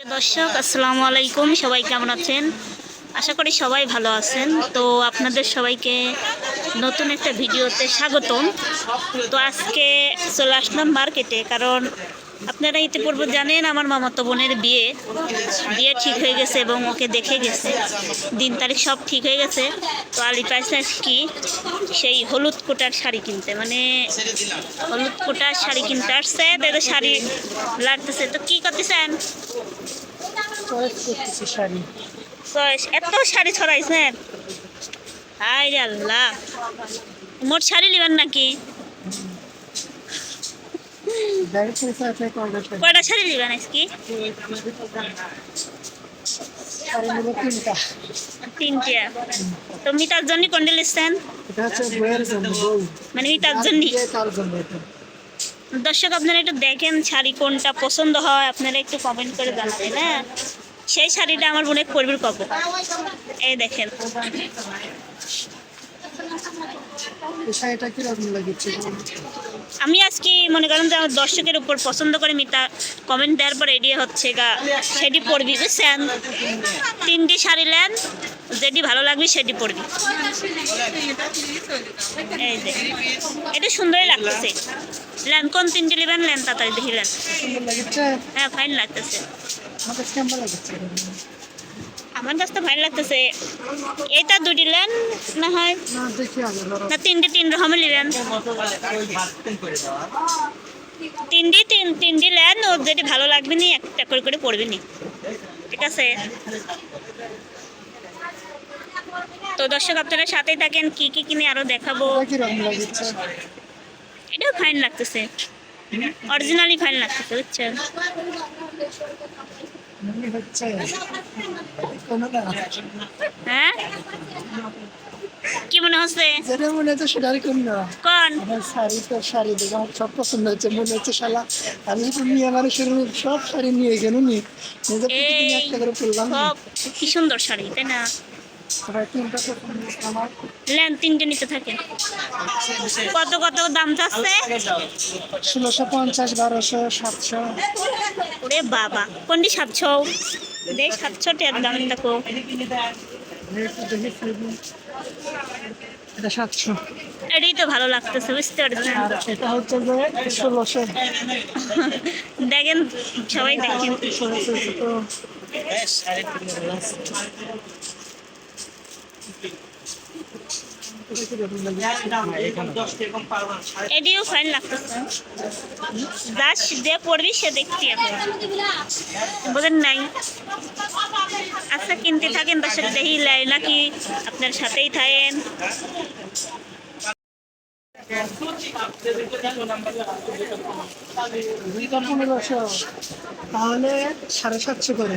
দর্শক, আসসালামু আলাইকুম। সবাই কেমন আছেন? আশা করি সবাই ভালো আছেন। তো আপনাদের সবাইকে নতুন একটা ভিডিওতে স্বাগতম। তো আজকে চলে আসলাম মার্কেটে, কারণ আপনারা ইতিপূর্বে জানেন আমার মামাতো বোনের বিয়ে। বিয়ে ঠিক হয়ে গেছে এবং ওকে দেখে গেছে। দিন তারিখ সব ঠিক হয়ে গেছে। তো আলি পাইছে কি সেই হলুদ কোটার শাড়ি কিনতে। মানে হলুদ কোটার শাড়ি কিনতে আসছে তাদের শাড়ি লাগতেছে। তো কি শাড়ি। কয়, এত শাড়ি ছড়াইছেন? রে আল্লাহ। মোট শাড়ি নেবেন নাকি? কয়টা শাড়ি শাড়ি আজকে? তিনটা। তো মিতার জন্য কোনটা মানে মিতার জন্য দর্শক, আপনারা একটু দেখেন শাড়ি কোনটা পছন্দ হয়, আপনারা একটু কমেন্ট করে জানাবেন হ্যাঁ? সেই শাড়িটা আমার বোনের পরবির কব এই দেখেন। শাড়িটা কীরকম লাগছে আমি আজকে মনে করেন যে আমার দর্শকের উপর পছন্দ করে মিতা কমেন্ট দেওয়ার পর এডিয়ে হচ্ছে গা, সেটি পড়বি, বুঝছেন? তিনটি শাড়ি নেন যেটি ভালো লাগবে সেটি পড়বি। এটা সুন্দরই লাগতেছে। লেন, কোন তিনটি নেবেন? লেন, তাড়াতাড়ি দেখি লেন। হ্যাঁ ফাইন লাগতেছে। আমার কাছে তো ফাইন লাগতেছে। এটা দুটি লেন না হয়? না, তিনটে তিন রকমের নেবেন তিনটি তিন, তিনটি লেন ও যেটি ভালো লাগবে নি, একটা করে করে পড়বে নি। ঠিক আছে? তো দর্শক, আপনারা সাথেই থাকেন, কি কি কিনে আরও দেখাবো? এটাও ফাইন লাগতেছে। অরিজিনালি ফাইন লাগতেছে, বুঝছেন? হ্যাঁ? কি মনে হচ্ছে? যেটা মনে হচ্ছে সেটারই কোন না। কোন? আমার শাড়ি তো শাড়ি দেখে আমার সব পছন্দ হচ্ছে মনে হচ্ছে শালা আমি তো নিয়ে মানুষের সব শাড়ি নিয়ে গেল নি নিজে প্রতিদিন একটা করে পরলাম। কি সুন্দর শাড়ি তাই না? নিতে থাকে কত কত দাম চাচ্ছে? ষোলোশো পঞ্চাশ বারোশো সাতশো ওরে বাবা, কোনটি সাতশো? সাতশো টের দাম দেখো। এটাই তো ভালো লাগতেছে, বুঝতে ষোলোশো দেখেন, সবাই দেখেন। ফাইন লাগতেছে পড়বি সে দেখছি নাই। আচ্ছা কিনতে থাকেন আপনার সাথেই থাকেন। পনেরোশো তাহলে সাড়ে সাতশো করে।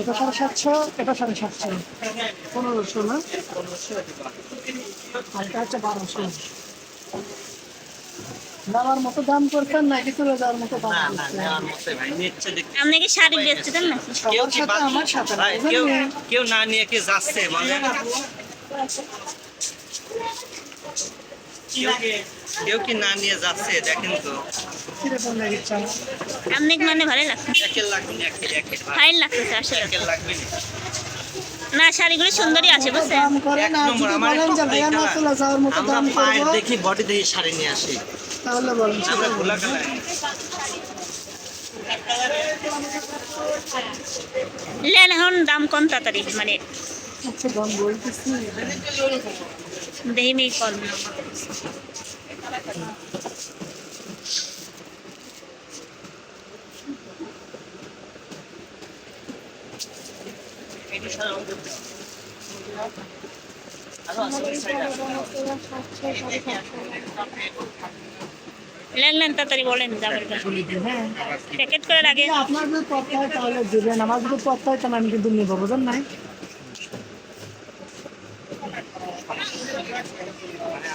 এটা সাড়ে সাতশো এটা সাড়ে সাতশো। পনেরোশো না? আর এটা হচ্ছে বারোশো। নেওয়ার মতো দাম করছেন নাকি চলে যাওয়ার মতো দাম করছেন? আপনি কি শাড়ি বেচছেন নাকি? সাথে আমার সাথে কেউ কেউ না নিয়ে কি যাচ্ছে কেউ কি না নিয়ে যাচ্ছে দেখেন তো। মানে ভালো লাগছে? একের লাগবে না একের একের ফাইন লাগতেছে আসলে। একের লাগবে না। না শাড়িগুলো সুন্দরই আছে বুঝছেন? এক নম্বর আমার আমরা পায়ের দেখি বডি দেখি শাড়ি নিয়ে আসি। তাহলে বলেন। আমরা খোলা কালার। লেন এখন দাম কম তাড়াতাড়ি মানে আচ্ছা দাম বলতেছি। দেহি মেয়ে কল লেন লেন তাড়াতাড়ি বলেন যাবার প্যাকেট করার আগে। আপনার যদি পথ হয় তাহলে দেবেন আমার যদি পথ হয় তাহলে আমি কিন্তু নেব বুঝেন নাই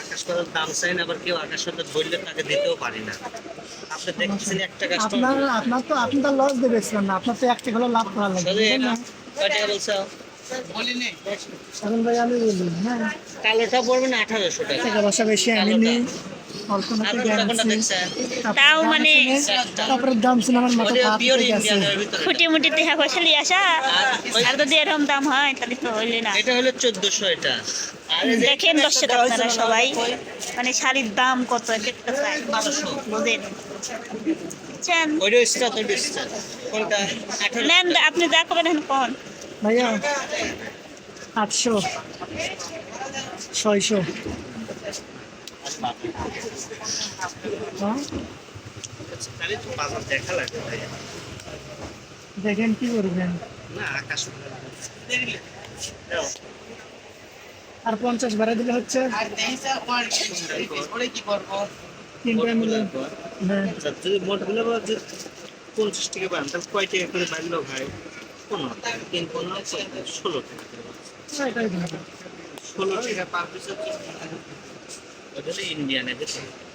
আকাশ করার দাম চাই না আবার কেউ আকাশ সাথে ধরলে তাকে দিতেও পারি না। আপনি দেখছেন একটা আপনার কাস্টমার আপনার তো আপনি তো লস দেবেছিলেন না আপনার তো এক টাকা হলে লাভ করা লাগবে বুঝলেন না? কয় টাকা বলছো? হ্যাঁ। কালোটা পড়বে না আঠারোশো টাকা। টাকা পয়সা বেশি আমি তাও মানে- তারপরে দাম শুনে আমার মাথা ওটা হাত গেছে খুঁটি মুটি দেখা পয়সা নিয়ে আসা আর যদি এরকম দাম হয় তাহলে তো হইলে না। এটা হলো চোদ্দশো এটা। আর এই যে দেখেন দর্শক আপনারা সবাই মানে শাড়ির দাম কত এক একটা বুঝেন। বুঝছেন ওইটা স্টার ওইটা স্টার। কোনটা? নেন আপনি যা করবেন এখন কোন। ভাইয়া আটশো ছয়শো। হ্যাঁ? দেখেন কি করবেন? আর পঞ্চাশ ভাড়া দিলে হচ্ছে? তিনটা মিলে। হ্যাঁ। যদি মোটগুলো পঞ্চাশ টাকা। তাহলে কয় টাকা করে বাড়লো ভাই পনেরো টাকা তিন পনেরো ষোলো টাকা ভালো ষোলো টাকা পার পিস ইন্ডিয়ান এদের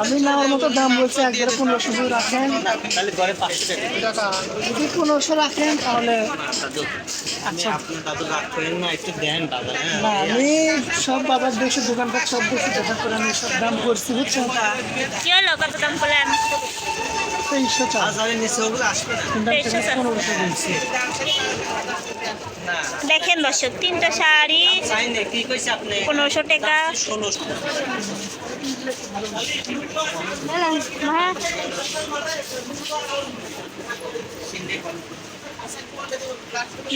আমি নেওয়ার মতো দাম বলছি একবারে পনেরোশো যদি রাখেন। যদি পনেরোশো রাখেন তাহলে দেন দাদা হ্যাঁ। না আমি সব বাবার দেশে দোকানপাট সব দেশে দেখা করে আমি সব দাম করছি বুঝছেন? কি হলো কত দাম করলেন তেইশশো চার। পনেরোশো বলছি দেখেন দর্শক তিনটা শাড়ি আপনি? পনেরোশো টাকা। ষোলোশো। হ্যাঁ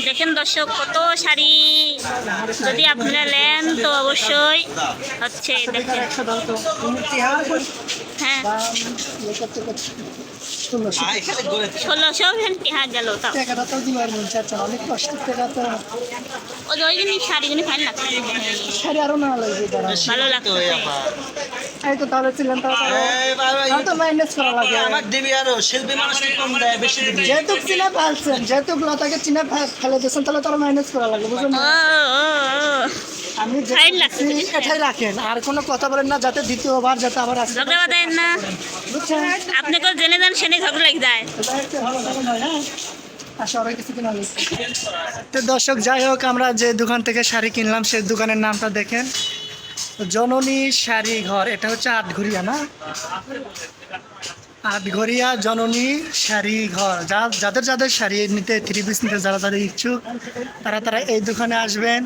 দেখেন দর্শক কত শাড়ি। যদি আপনারা নেন তো অবশ্যই হচ্ছে দেখেন। হ্যাঁ। ষোলোশো হ্যাঁ গেল ওই জন্য শাড়িগুলি লাগছে ভালো লাগছে। আপা এই তো তাহলে ছিলেন তাও এই বাবা, তাও তো মাইনাস করা লাগে। আমার দিবি আরও শিল্পী মানুষকে কম দেয় বেশি দিবি? যেহেতু চিনা ফেলছেন যেহেতু লতাকে চিনা ফেলে দিয়েছেন তাহলে তারা মাইনাস করা লাগে বুঝলেন আমি এটাই রাখেন আর কোনো কথা বলেন না যাতে দ্বিতীয়বার যাতে আবার আসে ঝগড়া বাঁধায় না। বুঝছেন? আপনি কেউ জেনে যান সেনে ঝগড়া লেগে যায়। হ্যাঁ? হয়েছে। তো দর্শক যাই হোক আমরা যে দোকান থেকে শাড়ি কিনলাম সেই দোকানের নামটা দেখেন। জননী শাড়ি ঘর, এটা হচ্ছে আটঘরিয়া না? আটঘরিয়া জননী শাড়ি ঘর। যা, যাদের যাদের শাড়ি নিতে, থ্রি পিস নিতে যারা যারা ইচ্ছুক, তারা তারা এই দোকানে আসবেন।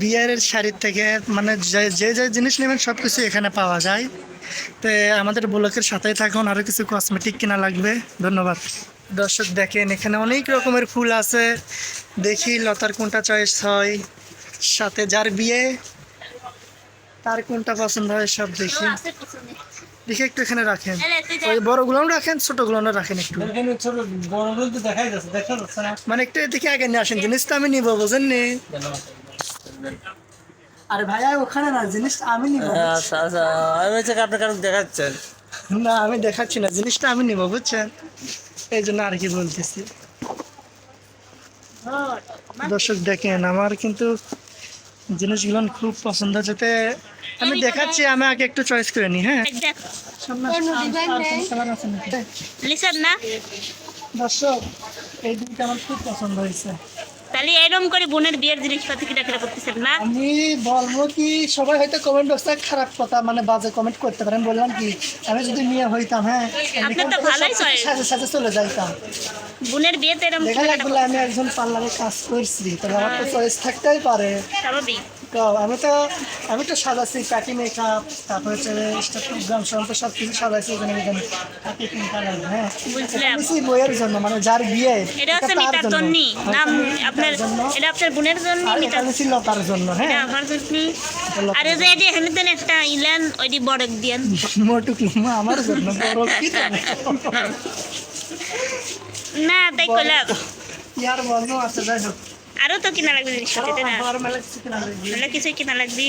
বিয়ের শাড়ির থেকে মানে যে যে জিনিস নেবেন সব কিছু এখানে পাওয়া যায়। তো আমাদের ব্লকের সাথেই থাকুন আরও কিছু কসমেটিক কেনা লাগবে। ধন্যবাদ। দর্শক দেখেন, এখানে অনেক রকমের ফুল আছে। দেখি লতার কোনটা চয়েস হয়। সাথে যার বিয়ে তার কোনটা পছন্দ হয় সব দেখি। দেখি একটু এখানে রাখেন। ওই বড়গুলো রাখেন ছোটগুলো রাখেন একটু। মানে একটু এদিকে আগে নিয়ে আসেন জিনিসটা আমি নিবো বুঝেন নি? আরে ভাইয়া ওখানে না জিনিসটা আমি নিবো আচ্ছা আচ্ছা। আমি হচ্ছে আপনি কারণ দেখাচ্ছেন? না আমি দেখাচ্ছি না জিনিসটা আমি নিবো বুঝছেন? এই জন্য আর কি বলতেছি। দর্শক দেখেন আমার কিন্তু জিনিসগুলো খুব পছন্দ যেতে আমি দেখাচ্ছি আমি আগে একটু চয়েস করে নি হ্যাঁ? দর্শক এই দিনটা আমার খুব পছন্দ হয়েছে। তাহলে এরকম করে বোনের বিয়ের জিনিসপাতি কিনা কিনা করতেছেন না? আমি বলব কি সবাই হয়তো কমেন্ট বক্সে খারাপ কথা মানে বাজে কমেন্ট করতে পারেন বললাম কি আমি যদি মেয়ে হইতাম হ্যাঁ আপনার তো ভালোই সবকিছু সাথে সাথে চলে যাইতাম। বোনের বিয়েতে এরকম দেখা লাগল আমি একজন পার্লারে কাজ করছি তবে আমার তো চয়েস থাকতেই পারে। স্বাভাবিক। তো আমি তো আমি তো সাজাচ্ছি মেকআপ তারপর হচ্ছে প্রোগ্রাম সব সব কিছু সাজাইছি ওখানে ওখানে প্যাটি পিঙ্ক কালার হ্যাঁ। বইয়ের জন্য মানে যার বিয়ে এটা হচ্ছে মিতার জন্য। নাম আপনার এটা আপনার বোনের জন্য মিতার? হ্যাঁ। আমার জন্য আর যে একটা ইলেন ওইটি বড় দিয়েন। মোটুক আমার জন্য বড় কি না তাই কইলাম। ইয়ার বন্ধ আছে যাই হোক। আরও তো কিনা লাগবে জিনিসপত্র তাই না আবার মেলা কিছু কিনা লাগবে। তাহলে কিছুই কিনা লাগবে